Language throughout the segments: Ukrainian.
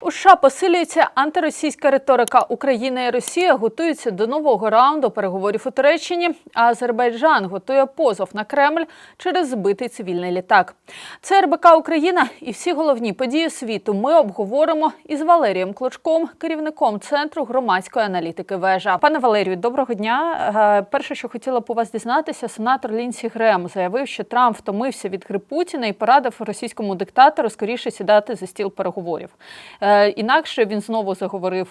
У США посилюється антиросійська риторика. Україна і Росія готуються до нового раунду переговорів у Туреччині. А Азербайджан готує позов на Кремль через збитий цивільний літак. Це РБК Україна і всі головні події світу. Ми обговоримо із Валерієм Клочком, керівником центру громадської аналітики. Вежа. Пане Валерію, доброго дня. Е, Перше, що хотіла по вас дізнатися, сенатор Лінсі Грем заявив, що Трамп втомився від гри Путіна і порадив російському диктатору скоріше сідати за стіл переговорів. Е, Інакше він знову заговорив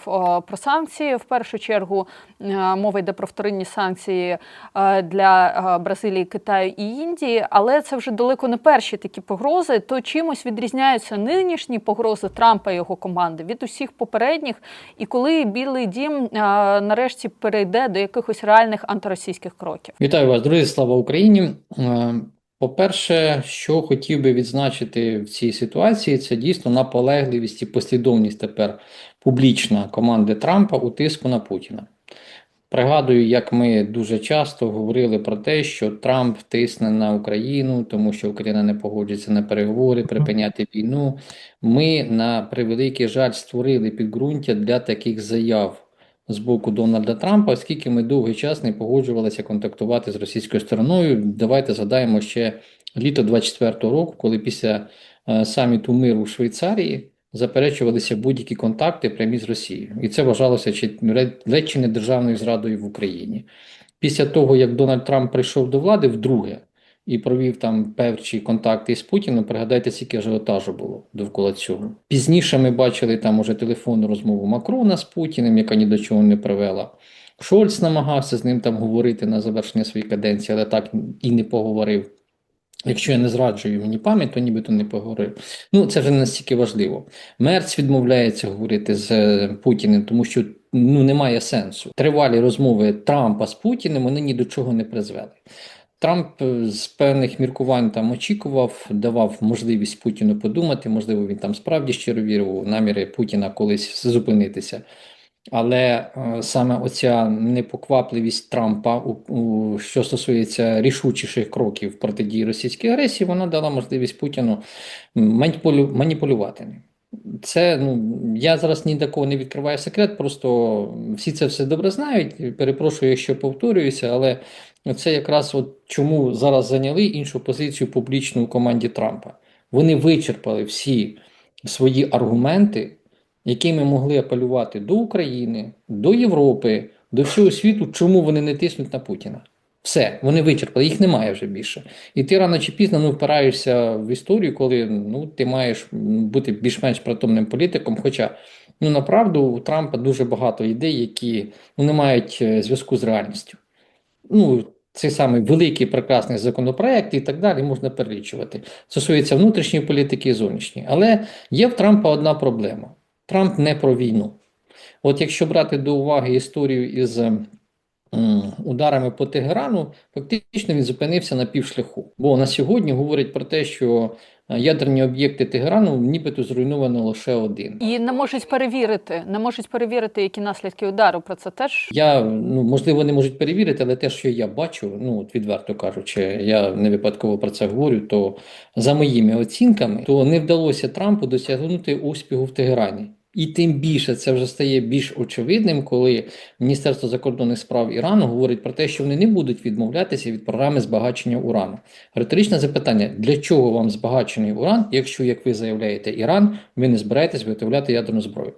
про санкції. В першу чергу е, мова йде про вторинні санкції е, для е, Бразилії, Китаю і Індії, але це вже далеко не перші такі погрози. То чимось відрізняються нинішні погрози Трампа і його команди від усіх попередніх, і коли Білий Дім е, нарешті перейде до якихось реальних антиросійських кроків. Вітаю вас, друзі! Слава Україні! По-перше, що хотів би відзначити в цій ситуації, це дійсно наполегливість і послідовність тепер публічна команди Трампа у тиску на Путіна. Пригадую, як ми дуже часто говорили про те, що Трамп тисне на Україну, тому що Україна не погоджується на переговори, припиняти війну. Ми, на превеликий жаль, створили підґрунтя для таких заяв з боку Дональда Трампа, оскільки ми довгий час не погоджувалися контактувати з російською стороною. Давайте згадаємо ще літо 24-го року, коли після е, саміту миру у Швейцарії заперечувалися будь-які контакти прямі з Росією. І це вважалося чи ледь чи не державною зрадою в Україні. Після того, як Дональд Трамп прийшов до влади вдруге і провів там перші контакти з Путіним, пригадайте, скільки ажіотажу було довкола цього. Пізніше ми бачили там уже телефонну розмову Макрона з Путіним, яка ні до чого не привела. Шольц намагався з ним там говорити на завершення своєї каденції, але так і не поговорив. Якщо я не зраджую мені пам'ять, то нібито не поговорив. Ну, це вже не настільки важливо. Мерц відмовляється говорити з е, Путіним, тому що ну, немає сенсу. Тривалі розмови Трампа з Путіним вони ні до чого не призвели. Трамп е, з певних міркувань там очікував, давав можливість Путіну подумати, можливо, він там справді щиро вірив у наміри Путіна колись зупинитися. Але е, саме оця непоквапливість Трампа, у, у, що стосується рішучіших кроків протидії російській агресії, вона дала можливість Путіну маніпулю, маніпулювати. Це ну я зараз ні до кого не відкриваю секрет, просто всі це все добре знають. Перепрошую, якщо повторююся, але це якраз от чому зараз зайняли іншу позицію публічну у команді Трампа. Вони вичерпали всі свої аргументи, якими могли апелювати до України, до Європи, до всього світу, чому вони не тиснуть на Путіна. Все, вони вичерпали, їх немає вже більше. І ти рано чи пізно ну, впираєшся в історію, коли ну, ти маєш бути більш-менш притомним політиком. Хоча, ну направду, у Трампа дуже багато ідей, які ну, не мають е, зв'язку з реальністю. Ну, цей самий великий прекрасний законопроект і так далі можна перелічувати. Стосується внутрішньої політики і зовнішньої. Але є в Трампа одна проблема: Трамп не про війну. От якщо брати до уваги історію із ударами по Тегерану, фактично він зупинився на півшляху. Бо на сьогодні говорить про те, що ядерні об'єкти Тегерану нібито зруйновано лише один. І не можуть перевірити, не можуть перевірити, які наслідки удару. Про це теж Я ну можливо не можуть перевірити, але те, що я бачу, ну от відверто кажучи, я не випадково про це говорю. То за моїми оцінками, то не вдалося Трампу досягнути успіху в Тегерані. І тим більше це вже стає більш очевидним, коли Міністерство закордонних справ Ірану говорить про те, що вони не будуть відмовлятися від програми збагачення урану. Риторичне запитання: для чого вам збагачений уран, якщо, як ви заявляєте, Іран, ви не збираєтесь виготовляти ядерну зброю?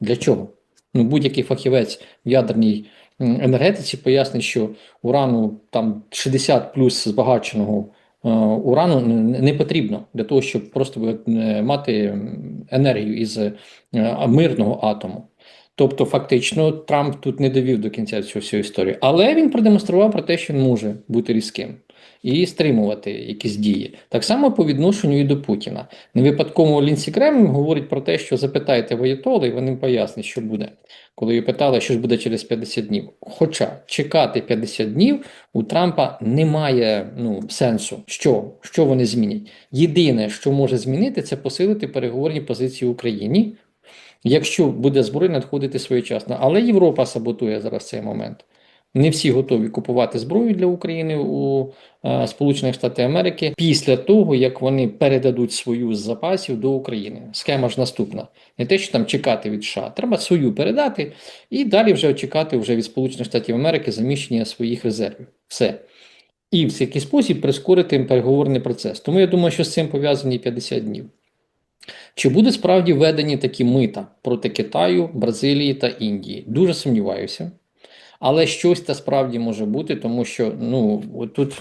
Для чого? Ну, будь-який фахівець в ядерній енергетиці пояснить, що урану там 60 плюс збагаченого. Урану не потрібно для того, щоб просто мати енергію із мирного атому. Тобто, фактично, Трамп тут не довів до кінця цю всю історію. Але він продемонстрував про те, що він може бути різким і стримувати якісь дії. Так само по відношенню і до Путіна. Не випадково Лінсі Кремль говорить про те, що запитайте воєтоли, і вони пояснять, що буде. Коли її питали, що ж буде через 50 днів. Хоча чекати 50 днів у Трампа немає ну, сенсу. Що Що вони змінять? Єдине, що може змінити, це посилити переговорні позиції Україні, якщо буде зброя надходити своєчасно. Але Європа саботує зараз цей момент. Не всі готові купувати зброю для України у е, Сполучених Штатів Америки після того, як вони передадуть свою з запасів до України. Схема ж наступна: не те, що там чекати від США, треба свою передати і далі вже чекати вже від Сполучених Штатів Америки заміщення своїх резервів. Все. І в який спосіб прискорити переговорний процес. Тому я думаю, що з цим пов'язані 50 днів. Чи будуть справді введені такі мита проти Китаю, Бразилії та Індії? Дуже сумніваюся. Але щось та справді може бути, тому що ну тут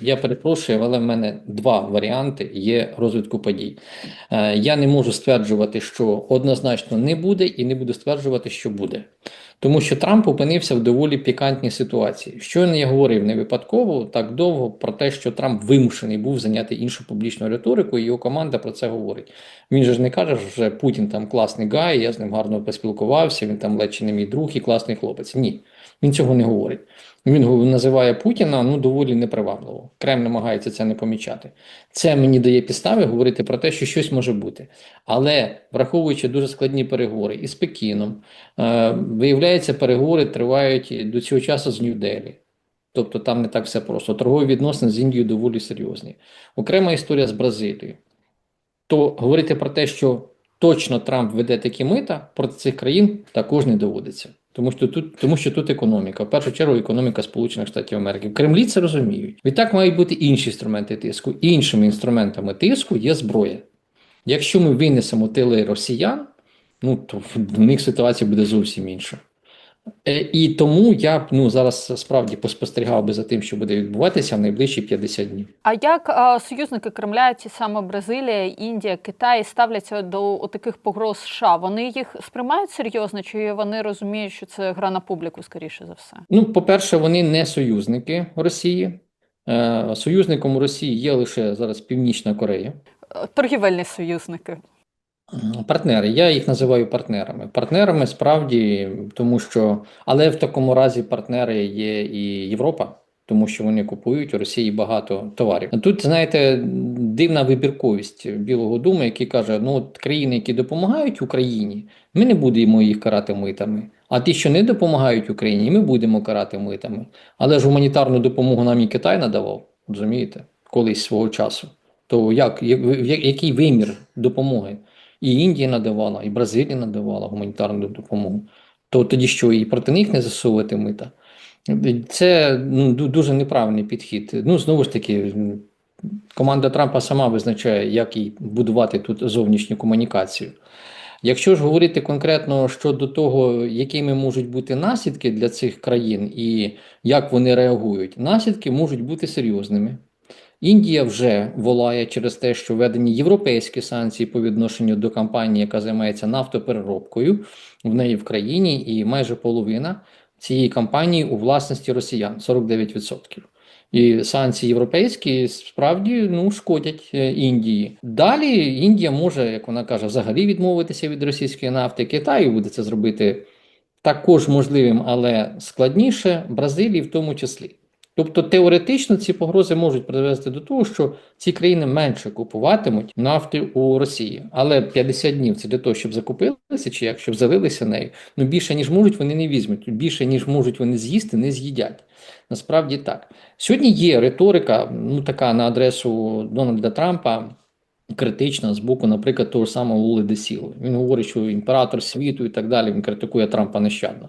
я перепрошую, але в мене два варіанти є розвитку подій. Е, я не можу стверджувати, що однозначно не буде, і не буду стверджувати, що буде. Тому що Трамп опинився в доволі пікантній ситуації. Щойно я говорив не випадково так довго про те, що Трамп вимушений був зайняти іншу публічну риторику, і його команда про це говорить. Він же ж не каже, що Путін там класний гай, я з ним гарно поспілкувався, він там ледь не мій друг і класний хлопець. Ні, він цього не говорить. Він називає Путіна ну доволі непривабливо. Кремль намагається це не помічати. Це мені дає підстави говорити про те, що щось може бути. Але враховуючи дуже складні переговори із Пекіном, е, виявляється, переговори тривають до цього часу з Нью-Делі. Тобто там не так все просто. Торгові відносини з Індією доволі серйозні. Окрема історія з Бразилією. То говорити про те, що точно Трамп веде такі мита проти цих країн, також не доводиться. Тому що тут, тому що тут економіка, в першу чергу, економіка Сполучених Штатів Америки. В Кремлі це розуміють. Відтак мають бути інші інструменти тиску. Іншими інструментами тиску є зброя. Якщо ми винесемо тили росіян, ну то в них ситуація буде зовсім інша. Е, І тому я б ну зараз справді поспостерігав би за тим, що буде відбуватися в найближчі 50 днів. А як а, союзники Кремля, ті саме Бразилія, Індія, Китай, ставляться до таких погроз США? Вони їх сприймають серйозно, чи вони розуміють, що це гра на публіку, скоріше за все? Ну, по-перше, вони не союзники Росії. Е, Союзником у Росії є лише зараз Північна Корея. Е, Торгівельні союзники. Партнери, я їх називаю партнерами. Партнерами справді, тому що, але в такому разі партнери є і Європа, тому що вони купують у Росії багато товарів. Тут, знаєте, дивна вибірковість Білого Дому, який каже: ну от країни, які допомагають Україні, ми не будемо їх карати митами. А ті, що не допомагають Україні, ми будемо карати митами. Але ж гуманітарну допомогу нам і Китай надавав, розумієте, колись свого часу. То як, як, як- який вимір допомоги? І Індія надавала, і Бразилія надавала гуманітарну допомогу. То тоді що і проти них не засовувати мита? Це ну, дуже неправильний підхід. Ну, знову ж таки, команда Трампа сама визначає, як їй будувати тут зовнішню комунікацію. Якщо ж говорити конкретно щодо того, якими можуть бути наслідки для цих країн і як вони реагують, наслідки можуть бути серйозними. Індія вже волає через те, що введені європейські санкції по відношенню до компанії, яка займається нафтопереробкою в неї в країні, і майже половина цієї компанії у власності росіян 49%. І санкції європейські справді ну шкодять е, Індії. Далі Індія може, як вона каже, взагалі відмовитися від російської нафти. Китаю буде це зробити також можливим, але складніше, Бразилії в тому числі. Тобто теоретично ці погрози можуть привести до того, що ці країни менше купуватимуть нафти у Росії. Але 50 днів це для того, щоб закупилися, чи як щоб залилися нею. Ну більше ніж можуть, вони не візьмуть. Більше ніж можуть вони з'їсти, не з'їдять. Насправді так. Сьогодні є риторика, ну така на адресу Дональда Трампа. Критична з боку, наприклад, того самого Лули де Він говорить, що імператор світу і так далі. Він критикує Трампа нещадно.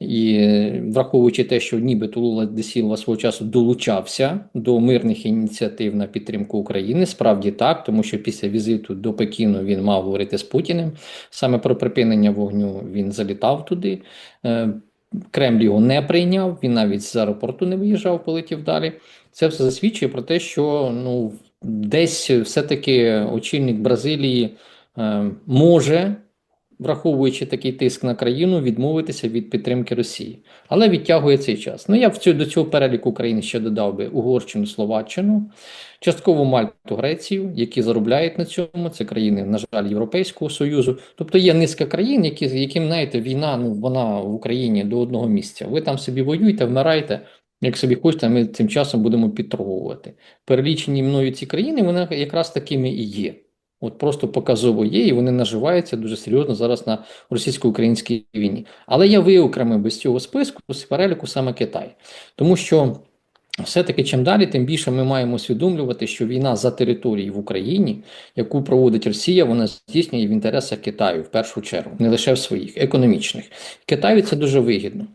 І враховуючи те, що нібито Лула де свого часу долучався до мирних ініціатив на підтримку України, справді так, тому що після візиту до Пекіну він мав говорити з Путіним. Саме про припинення вогню він залітав туди. Е, Кремль його не прийняв, він навіть з аеропорту не виїжджав, полетів далі. Це все засвідчує про те, що ну, десь все-таки очільник Бразилії е, може враховуючи такий тиск на країну, відмовитися від підтримки Росії, але відтягує цей час. Ну я в до цього переліку країн ще додав би Угорщину, Словаччину, частково Мальту, Грецію, які заробляють на цьому. Це країни, на жаль, Європейського союзу. Тобто є низка країн, які з яким знаєте, війна ну вона в Україні до одного місця. Ви там собі воюєте, вмирайте. Як собі хочете, ми цим часом будемо підторговувати. Перелічені мною ці країни, вони якраз такими і є. От просто показово є, і вони наживаються дуже серйозно зараз на російсько-українській війні. Але я виокремив без цього списку з переліку саме Китай, тому що. Все-таки чим далі, тим більше ми маємо усвідомлювати, що війна за території в Україні, яку проводить Росія, вона здійснює в інтересах Китаю в першу чергу, не лише в своїх економічних. Китаю це дуже вигідно.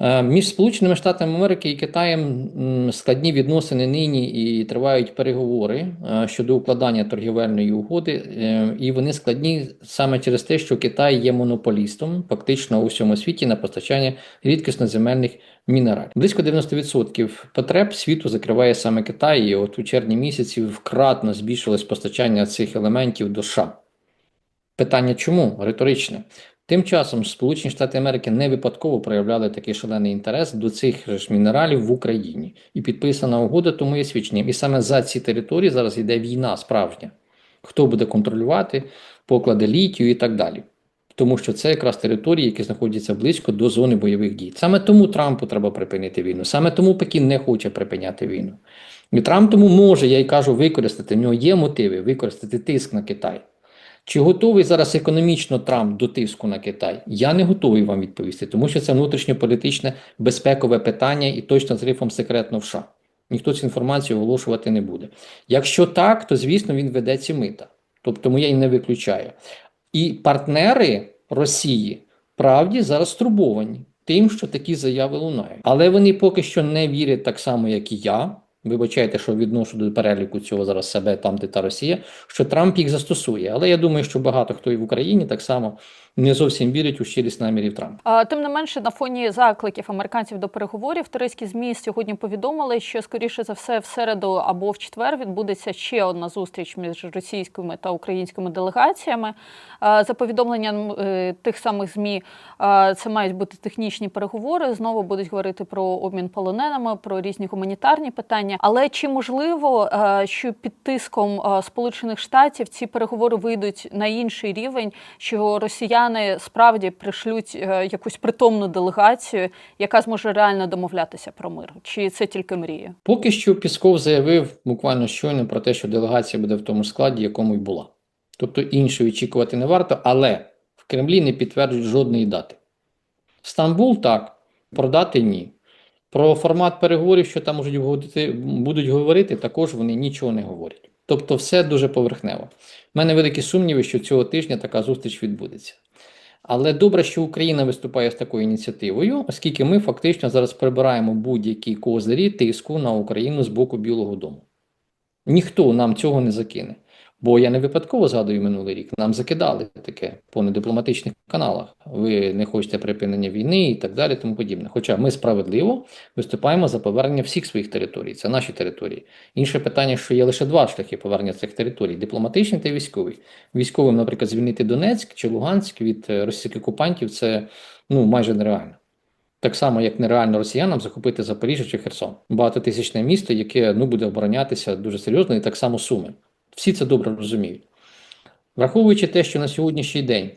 Е, Між Сполученими Штатами Америки і Китаєм складні відносини нині і тривають переговори е, щодо укладання торгівельної угоди, е, і вони складні саме через те, що Китай є монополістом фактично у всьому світі на постачання рідкісноземельних мінералів. Близько 90% потреб світу закриває саме Китай, і от у червні місяці вкратно збільшилось постачання цих елементів до США. Питання чому? Риторичне. Тим часом Сполучені Штати Америки не випадково проявляли такий шалений інтерес до цих ж мінералів в Україні. І підписана угода тому є свідченням. І саме за ці території зараз йде війна справжня. Хто буде контролювати поклади літію і так далі. Тому що це якраз території, які знаходяться близько до зони бойових дій. Саме тому Трампу треба припинити війну. Саме тому Пекін не хоче припиняти війну. І Трамп тому може, я й кажу, використати. В нього є мотиви використати тиск на Китай. Чи готовий зараз економічно Трамп до тиску на Китай? Я не готовий вам відповісти, тому що це внутрішньополітичне безпекове питання і точно з рифом секретно в США. Ніхто цю інформацію оголошувати не буде. Якщо так, то звісно він веде ці мита. Тобто я і не виключаю. І партнери Росії правді зараз стурбовані тим, що такі заяви лунають. Але вони поки що не вірять так само, як і я. Вибачайте, що відношу до переліку цього зараз себе там, де та Росія, що Трамп їх застосує. Але я думаю, що багато хто і в Україні так само не зовсім вірить у щирість намірів Трампа. Тим не менше, на фоні закликів американців до переговорів, турецькі змі сьогодні повідомили, що скоріше за все в середу або в четвер відбудеться ще одна зустріч між російськими та українськими делегаціями. За повідомленням е, тих самих змі, це мають бути технічні переговори. Знову будуть говорити про обмін полоненими, про різні гуманітарні питання. Але чи можливо, е, що під тиском е, Сполучених Штатів ці переговори вийдуть на інший рівень, що росіяни справді пришлють е, якусь притомну делегацію, яка зможе реально домовлятися про мир? Чи це тільки мрія? Поки що Пісков заявив буквально щойно про те, що делегація буде в тому складі, якому й була. Тобто іншої очікувати не варто, але в Кремлі не підтверджують жодної дати. Стамбул так, про дати ні. Про формат переговорів, що там можуть будуть говорити, також вони нічого не говорять. Тобто, все дуже поверхнево. У мене великі сумніви, що цього тижня така зустріч відбудеться. Але добре, що Україна виступає з такою ініціативою, оскільки ми фактично зараз прибираємо будь-які козирі тиску на Україну з боку Білого Дому. Ніхто нам цього не закине. Бо я не випадково згадую минулий рік. Нам закидали таке по недипломатичних каналах. Ви не хочете припинення війни і так далі, тому подібне. Хоча ми справедливо виступаємо за повернення всіх своїх територій. Це наші території. Інше питання, що є лише два шляхи повернення цих територій: дипломатичний та військовий. Військовим, наприклад, звільнити Донецьк чи Луганськ від е, російських окупантів це ну майже нереально. Так само, як нереально росіянам захопити Запоріжжя чи Херсон, багатотисячне місто, яке ну буде оборонятися дуже серйозно, і так само Суми. Всі це добре розуміють. Враховуючи те, що на сьогоднішній день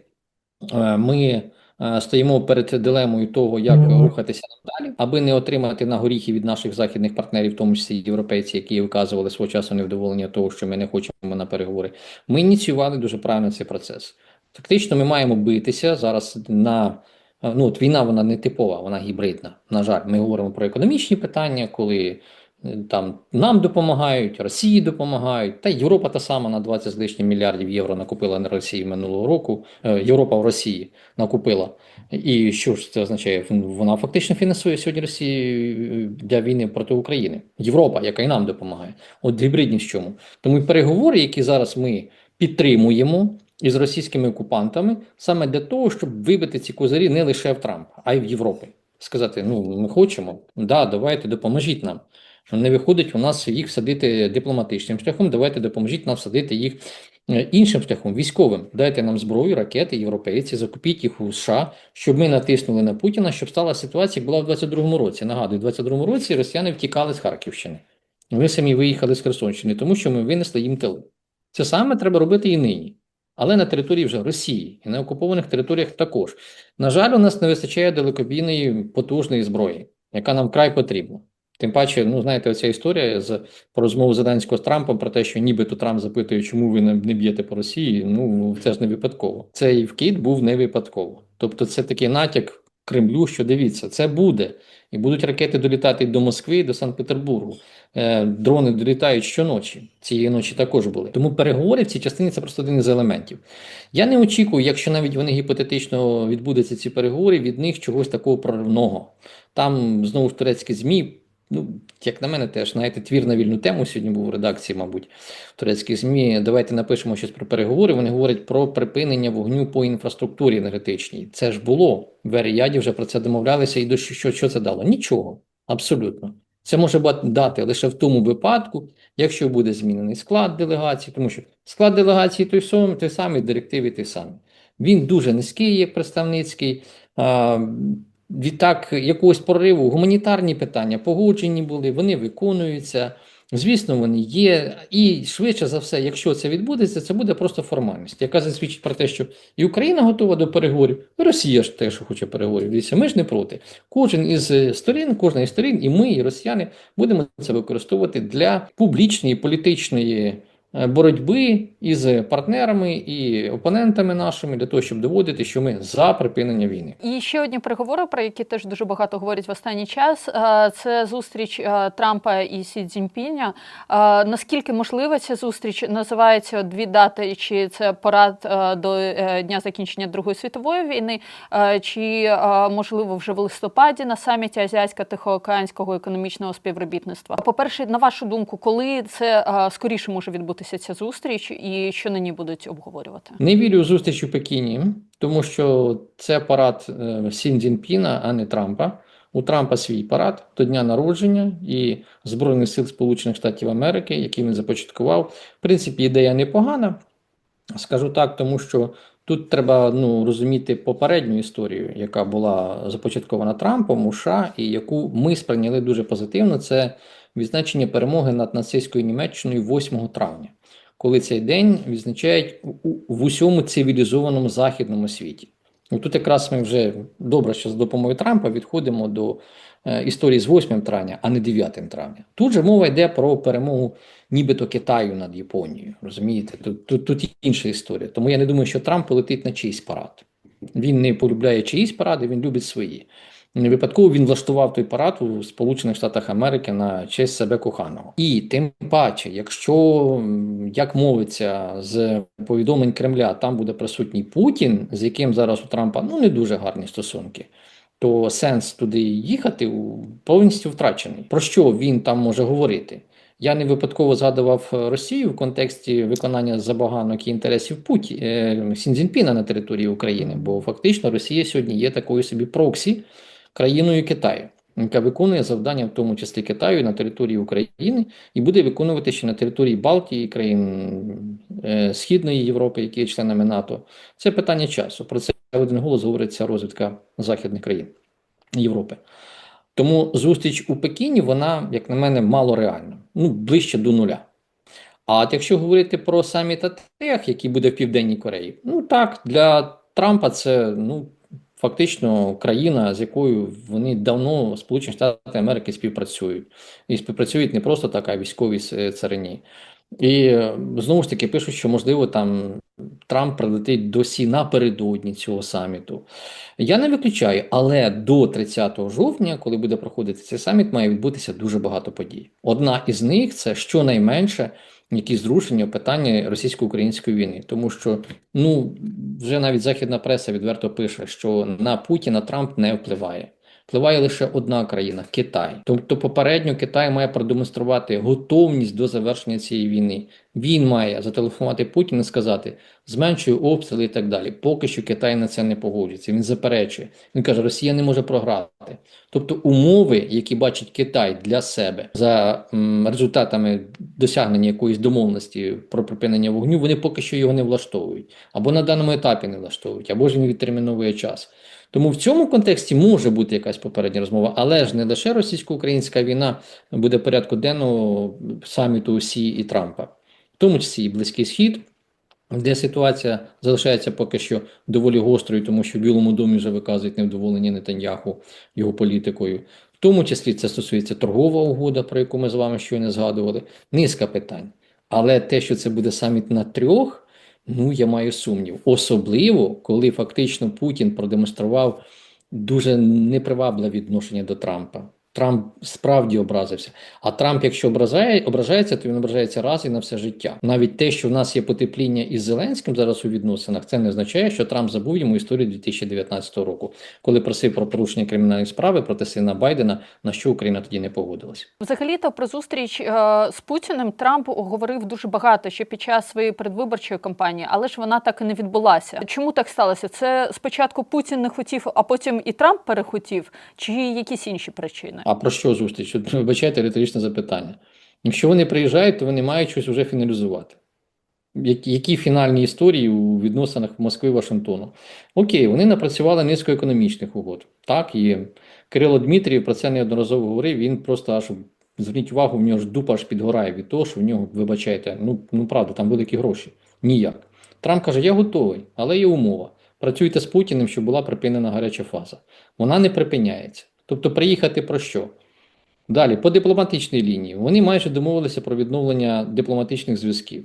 е, ми е, стоїмо перед дилемою того, як Мгм. рухатися далі, аби не отримати на горіхи від наших західних партнерів, в тому числі європейці, які виказували свого часу невдоволення того, що ми не хочемо на переговори. Ми ініціювали дуже правильно цей процес. Фактично, ми маємо битися зараз на ну от війна, вона не типова, вона гібридна. На жаль, ми говоримо про економічні питання, коли там нам допомагають, Росії допомагають, та й Європа та сама на 20 з лишнім мільярдів євро накупила на Росії минулого року. Е, Європа в Росії накупила. І що ж це означає? Вона фактично фінансує сьогодні Росію е, для війни проти України. Європа, яка і нам допомагає. От гібридність в чому. Тому переговори, які зараз ми підтримуємо із російськими окупантами, саме для того, щоб вибити ці козирі не лише в Трампа, а й в Європі. Сказати: ну ми хочемо, да, давайте допоможіть нам. Не виходить у нас їх всадити дипломатичним шляхом. Давайте допоможіть нам всадити їх е, іншим шляхом, військовим. Дайте нам зброю, ракети, європейці, закупіть їх у США, щоб ми натиснули на Путіна, щоб стала ситуація, як була в 22-му році. Нагадую, в 22-му році росіяни втікали з Харківщини. Вони самі виїхали з Херсонщини, тому що ми винесли їм тили. Це саме треба робити і нині. Але на території вже Росії і на окупованих територіях також. На жаль, у нас не вистачає далекобійної потужної зброї, яка нам вкрай потрібна. Тим паче, ну знаєте, оця історія з про розмову Зеленського з Трампом про те, що нібито Трамп запитує, чому ви не, не б'єте по Росії. Ну це ж не випадково. Цей вкид був не випадково. Тобто, це такий натяк Кремлю, що дивіться, це буде, і будуть ракети долітати до Москви, до Санкт-Петербургу. Е, дрони долітають щоночі. Цієї ночі також були. Тому переговори в цій частині це просто один із елементів. Я не очікую, якщо навіть вони гіпотетично відбудуться ці переговори, від них чогось такого проривного. Там знову ж турецькі ЗМІ. Ну, як на мене, теж знаєте, твір на вільну тему сьогодні був у редакції, мабуть, в турецьких ЗМІ. Давайте напишемо щось про переговори. Вони говорять про припинення вогню по інфраструктурі енергетичній. Це ж було в Еріяді вже про це домовлялися. І до що, що це дало? Нічого, абсолютно. Це може дати лише в тому випадку, якщо буде змінений склад делегації, тому що склад делегації той самий, той самий, директиви той самий. Він дуже низький, є представницький. Відтак, якогось прориву, гуманітарні питання погоджені були, вони виконуються. Звісно, вони є. І швидше за все, якщо це відбудеться, це буде просто формальність, яка засвідчить про те, що і Україна готова до переговорів, і Росія ж теж хоче переговорів. Дивіться, ми ж не проти. Кожен із е, сторін, кожна із сторін, і ми, і росіяни будемо це використовувати для публічної політичної боротьби із партнерами і опонентами нашими для того, щоб доводити, що ми за припинення війни. І ще одні переговори, про які теж дуже багато говорять в останній час. е, Це зустріч е, Трампа і Сі Цзіньпіня. Е, Наскільки можлива ця зустріч? Називається дві дати: чи це парад е, до е, дня закінчення Другої світової війни, е, чи е, можливо вже в листопаді на саміті Азіатсько-Тихоокеанського економічного співробітництва. По-перше, на вашу думку, коли це е, скоріше може відбутися ця зустріч, і що на ній будуть обговорювати? Не вірю зустріч у Пекіні, тому що це парад е, Сін Цзіньпіна, а не Трампа. У Трампа свій парад до дня народження і Збройних сил Сполучених Штатів Америки, який він започаткував. В принципі, ідея непогана. Скажу так, тому що тут треба ну, розуміти попередню історію, яка була започаткована Трампом у США, і яку ми сприйняли дуже позитивно. Це відзначення перемоги над нацистською Німеччиною 8 травня, коли цей день відзначають в усьому цивілізованому західному світі. І тут якраз ми вже добре, що з допомогою Трампа відходимо до е, історії з 8 травня, а не 9 травня. Тут же мова йде про перемогу нібито Китаю над Японією. Розумієте? Тут, тут, тут інша історія. Тому я не думаю, що Трамп полетить на чийсь парад. Він не полюбляє чиїсь паради, він любить свої. Не випадково він влаштував той парад у Сполучених Штатах Америки на честь себе коханого. І тим паче, якщо, як мовиться з повідомлень Кремля, там буде присутній Путін, з яким зараз у Трампа ну не дуже гарні стосунки, то сенс туди їхати повністю втрачений. Про що він там може говорити? Я не випадково згадував е, Росію в контексті виконання забаганок і інтересів Путі е, Сінзінпіна на території України, бо фактично Росія сьогодні є такою собі проксі країною Китаю, яка виконує завдання, в тому числі Китаю, на території України, і буде виконувати ще на території Балтії, країн е, Східної Європи, які є членами НАТО. Це питання часу. Про це один голос говориться розвідка західних країн Європи. Тому зустріч у Пекіні, вона, як на мене, мало реальна, ну ближче до нуля. А от якщо говорити про саміт АТЕХ, який буде в Південній Кореї, ну так, для Трампа це ну, фактично країна, з якою вони давно Сполучені Штати Америки співпрацюють. І співпрацюють не просто так, а військовій царині. І е, знову ж таки пишуть, що можливо там Трамп прилетить до Сі напередодні цього саміту. Я не виключаю, але до 30 жовтня, коли буде проходити цей саміт, має відбутися дуже багато подій. Одна із них це щонайменше якісь зрушення в питанні російсько-української війни, тому що ну вже навіть західна преса відверто пише, що на Путіна Трамп не впливає. Впливає лише одна країна Китай. Тобто, попередньо Китай має продемонструвати готовність до завершення цієї війни. Він має зателефонувати Путіну і сказати: зменшую обстріли і так далі. Поки що Китай на це не погоджується. Він заперечує. Він каже, Росія не може програти. Тобто, умови, які бачить Китай для себе за м, результатами досягнення якоїсь домовленості про припинення вогню, вони поки що його не влаштовують, або на даному етапі не влаштовують, або ж він відтерміновує час. Тому в цьому контексті може бути якась попередня розмова, але ж не лише російсько-українська війна буде порядку денного саміту Сі і Трампа, тому числі і Близький Схід, де ситуація залишається поки що доволі гострою, тому що в Білому домі вже виказують невдоволення Нетаньяху його політикою. В тому числі це стосується торгова угода, про яку ми з вами щойно згадували, низка питань. Але те, що це буде саміт на трьох, ну я маю сумнів. Особливо, коли фактично Путін продемонстрував дуже непривабливе відношення до Трампа. Трамп справді образився. А Трамп, якщо ображає, ображається, то він ображається раз і на все життя. Навіть те, що в нас є потепління із Зеленським зараз у відносинах, це не означає, що Трамп забув йому історію 2019 року, коли просив про порушення кримінальної справи проти сина Байдена, на що Україна тоді не погодилась. Взагалі-то про зустріч е, з Путіним Трамп говорив дуже багато ще під час своєї передвиборчої кампанії, але ж вона так і не відбулася. Чому так сталося? Це спочатку Путін не хотів, а потім і Трамп перехотів, чи якісь інші причини? А про що зустріч? Вибачайте риторичне запитання. Якщо вони приїжджають, то вони мають щось вже фіналізувати. Які, фінальні історії у відносинах Москви і Вашингтону? Окей, вони напрацювали низку економічних угод. Так, і Кирило Дмитрієв про це неодноразово говорив. Він просто аж зверніть увагу, в нього ж дупа аж підгорає від того, що в нього, вибачайте, ну, ну правда, там великі гроші. Ніяк. Трамп каже: Я готовий, але є умова. Працюйте з Путіним, щоб була припинена гаряча фаза. Вона не припиняється. Тобто, приїхати про що? Далі, по дипломатичній лінії. Вони майже домовилися про відновлення дипломатичних зв'язків.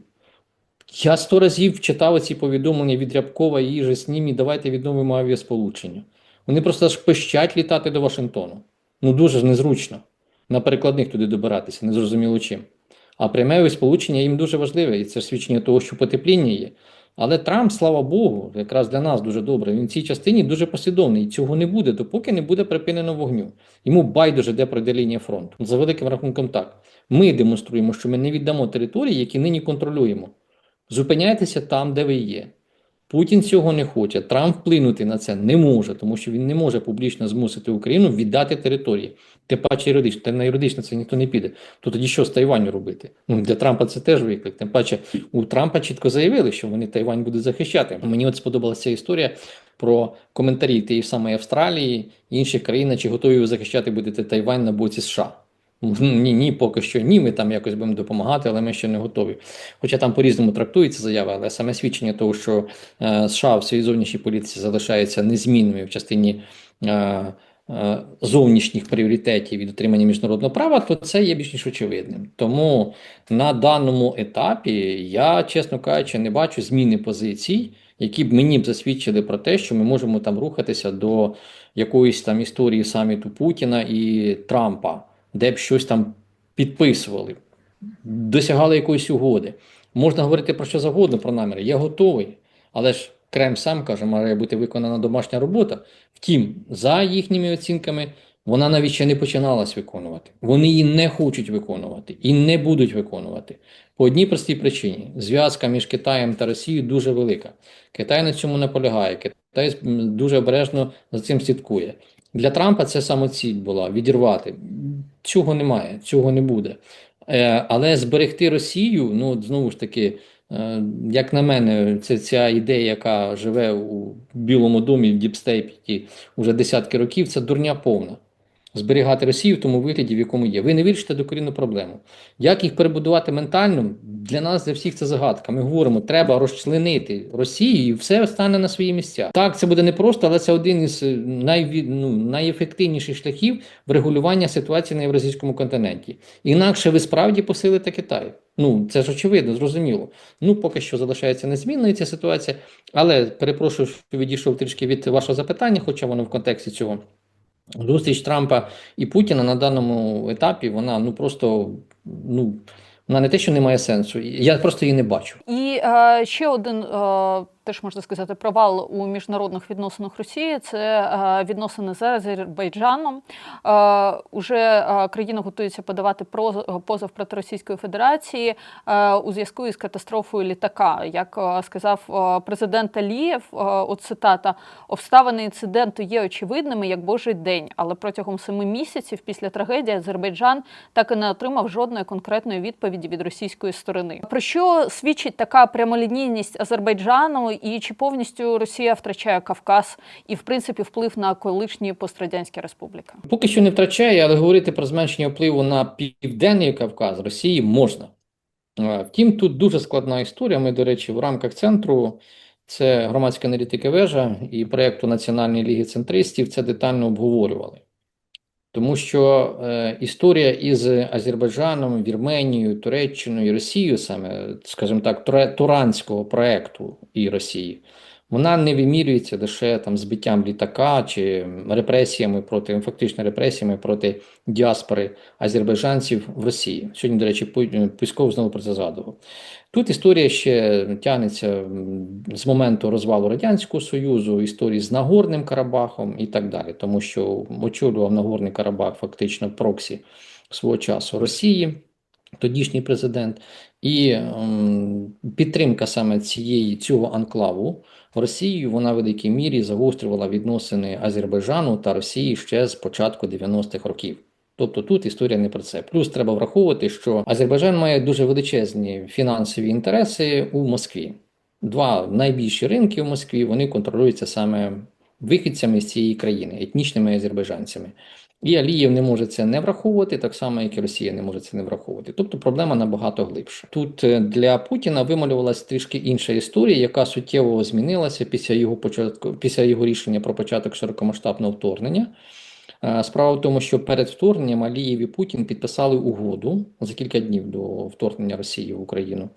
Я сто разів читав ці повідомлення від Рябкова і їжі ними, давайте відновимо авіасполучення. Вони просто аж пищать літати до Вашингтону. Ну дуже ж незручно. На перекладних туди добиратися, незрозуміло чим. А пряме сполучення їм дуже важливе, і це свідчення того, що потепління є. Але Трамп, слава Богу, якраз для нас дуже добре. Він в цій частині дуже послідовний. І цього не буде, допоки не буде припинено вогню. Йому байдуже де пройде лінія фронту. За великим рахунком, так. Ми демонструємо, що ми не віддамо території, які нині контролюємо. Зупиняйтеся там, де ви є. Путін цього не хоче. Трамп вплинути на це не може, тому що він не може публічно змусити Україну віддати території. Тим паче юридично, та на юридично це ніхто не піде. То тоді що з Тайваню робити? Ну для Трампа це теж виклик. Тим паче у Трампа чітко заявили, що вони Тайвань будуть захищати. Мені от сподобалася історія про коментарі тієї самої Австралії інших країн, чи готові ви захищати будете Тайвань на боці США. Ні, ні, поки що ні. Ми там якось будемо допомагати, але ми ще не готові. Хоча там по-різному трактується заява, але саме свідчення того, що е, США в своїй зовнішній політиці залишаються незмінними в частині е, е, зовнішніх пріоритетів і дотримання міжнародного права, то це є більш ніж очевидним. Тому на даному етапі я, чесно кажучи, не бачу зміни позицій, які б мені б засвідчили про те, що ми можемо там рухатися до якоїсь там історії саміту Путіна і Трампа де б щось там підписували, досягали якоїсь угоди. Можна говорити про що завгодно, про наміри. Я готовий, але ж Крем сам каже, має бути виконана домашня робота. Втім, за їхніми оцінками, вона навіть ще не починалась виконувати. Вони її не хочуть виконувати і не будуть виконувати. По одній простій причині: зв'язка між Китаєм та Росією дуже велика. Китай на цьому наполягає. Китай дуже обережно за цим слідкує. Для Трампа це самоціль була відірвати. Цього немає, цього не буде. Е, але зберегти Росію, ну знову ж таки, е, як на мене, це ця ідея, яка живе у Білому домі в Діпстейпі вже десятки років, це дурня повна. Зберігати Росію в тому вигляді, в якому є. Ви не вирішите докорінну проблему. Як їх перебудувати ментально, для нас, для всіх це загадка. Ми говоримо, треба розчленити Росію і все стане на свої місця. Так, це буде непросто, але це один із найві... ну, найефективніших шляхів врегулювання ситуації на євразійському континенті. Інакше ви справді посилите Китай. Ну, це ж очевидно, зрозуміло. Ну, поки що залишається незмінною ця ситуація, але перепрошую, що відійшов трішки від вашого запитання, хоча воно в контексті цього. Зустріч Трампа і Путіна на даному етапі вона ну просто ну вона не те, що не має сенсу. Я просто її не бачу. І е, ще один е, теж можна сказати провал у міжнародних відносинах Росії це е, відносини з Азербайджаном. Е, уже е, країна готується подавати позов проти Російської Федерації у зв'язку із катастрофою літака. Як сказав президент Алієв, от цитата: обставини інциденту є очевидними як божий день, але протягом семи місяців після трагедії Азербайджан так і не отримав жодної конкретної відповіді від російської сторони. Про що свідчить така прямолінійність Азербайджану? І чи повністю Росія втрачає Кавказ і, в принципі, вплив на колишні пострадянські республіки? Поки що не втрачає, але говорити про зменшення впливу на південний Кавказ Росії можна. Втім, тут дуже складна історія. Ми, до речі, в рамках центру. Це громадська аналітика вежа і проєкту Національної ліги центристів це детально обговорювали. Тому що е, історія із Азербайджаном, Вірменією, Туреччиною і Росією, саме, скажімо так, туранського проекту і Росії, вона не вимірюється лише там збиттям літака чи репресіями проти, фактично репресіями проти діаспори азербайджанців в Росії. Сьогодні, до речі, Пісков знову про це згадував. Тут історія ще тягнеться з моменту розвалу Радянського Союзу, історії з Нагорним Карабахом і так далі, тому що очолював Нагорний Карабах фактично проксі свого часу Росії, тодішній президент, і ем, підтримка саме цієї цього анклаву Росією вона в великій мірі загострювала відносини Азербайджану та Росії ще з початку 90-х років. Тобто тут історія не про це. Плюс треба враховувати, що Азербайджан має дуже величезні фінансові інтереси у Москві. Два найбільші ринки в Москві вони контролюються саме вихідцями з цієї країни, етнічними азербайджанцями. І Алієв не може це не враховувати, так само, як і Росія не може це не враховувати. Тобто проблема набагато глибша. Тут е, для Путіна вималювалась трішки інша історія, яка суттєво змінилася після його початку, після його рішення про початок широкомасштабного вторгнення. Е, Справа в тому, що перед вторгненням Алієв і Путін підписали угоду за кілька днів до вторгнення Росії в Україну,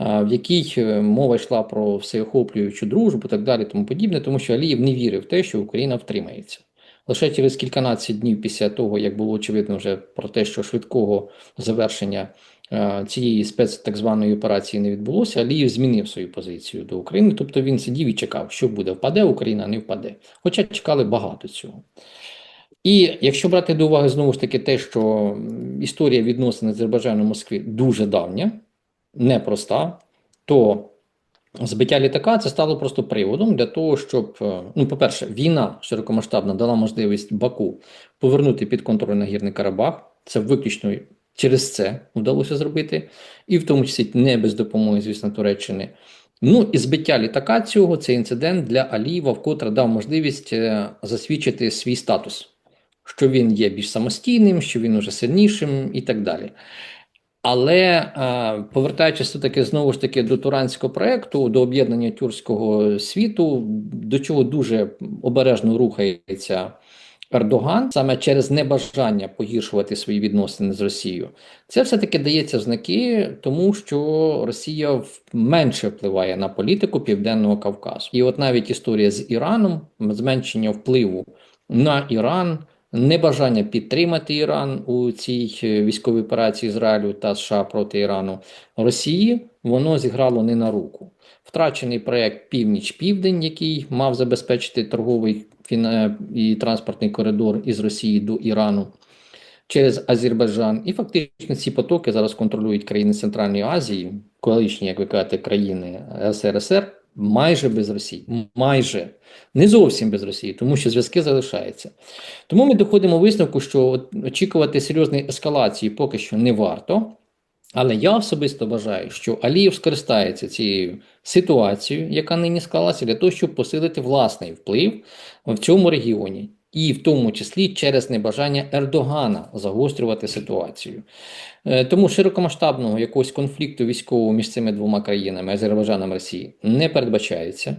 е, в якій мова йшла про всеохоплюючу дружбу так далі, тому подібне, тому що Алієв не вірив в те, що Україна втримається. Лише через кільканадцять днів після того, як було очевидно вже про те, що швидкого завершення е, цієї спец так званої операції не відбулося, Алієв змінив свою позицію до України. Тобто він сидів і чекав, що буде, впаде Україна, не впаде. Хоча чекали багато цього. І якщо брати до уваги знову ж таки те, що історія відносин Азербайджану Москви дуже давня, непроста, то збиття літака це стало просто приводом для того, щоб, е, ну, по-перше, війна широкомасштабна дала можливість Баку повернути під контроль Нагірний Карабах. Це виключно через це вдалося зробити, і в тому числі не без допомоги, звісно, Туреччини. Ну і збиття літака цього це інцидент для Алієва, вкотре дав можливість е, засвідчити свій статус, що він є більш самостійним, що він уже сильнішим і так далі. Але е, повертаючись таки знову ж таки до туранського проекту, до об'єднання тюркського світу, до чого дуже обережно рухається Ердоган саме через небажання погіршувати свої відносини з Росією, це все-таки дається в знаки, тому що Росія менше впливає на політику Південного Кавказу. І от навіть історія з Іраном, зменшення впливу на Іран, небажання підтримати Іран у цій е, військовій операції Ізраїлю та США проти Ірану Росії, воно зіграло не на руку. Втрачений проект Північ-Південь, який мав забезпечити торговий фіна- і транспортний коридор із Росії до Ірану через Азербайджан. І фактично ці потоки зараз контролюють країни Центральної Азії, колишні, як ви кажете, країни СРСР, майже без Росії. Майже не зовсім без Росії, тому що зв'язки залишаються. Тому ми доходимо висновку, що очікувати серйозної ескалації поки що не варто. Але я особисто вважаю, що Алієв скористається цією ситуацією, яка нині склалася, для того, щоб посилити власний вплив в цьому регіоні, і в тому числі через небажання Ердогана загострювати ситуацію. Е, Тому широкомасштабного якогось конфлікту військового між цими двома країнами, Азербайджаном і Росією, не передбачається.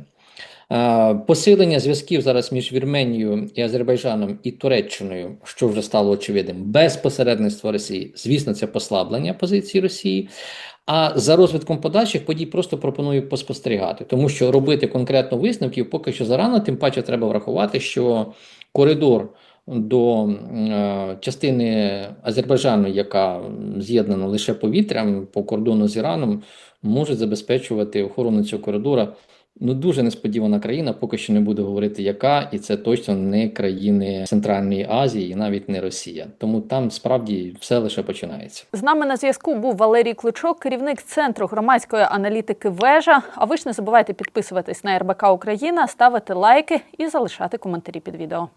Посилення зв'язків зараз між Вірменією і Азербайджаном і Туреччиною, що вже стало очевидним, без посередництва Росії, звісно, це послаблення позиції Росії. А за розвитком подальших подій просто пропоную поспостерігати, тому що робити конкретно висновків поки що зарано, тим паче треба врахувати, що коридор до е, частини Азербайджану, яка з'єднана лише повітрям по кордону з Іраном, може забезпечувати охорону цього коридора. Ну, дуже несподівана країна, поки що не буду говорити, яка, і це точно не країни Центральної Азії, і навіть не Росія. Тому там справді все лише починається. З нами на зв'язку був Валерій Кличок, керівник центру громадської аналітики Вежа. А ви ж не забувайте підписуватись на РБК Україна, ставити лайки і залишати коментарі під відео.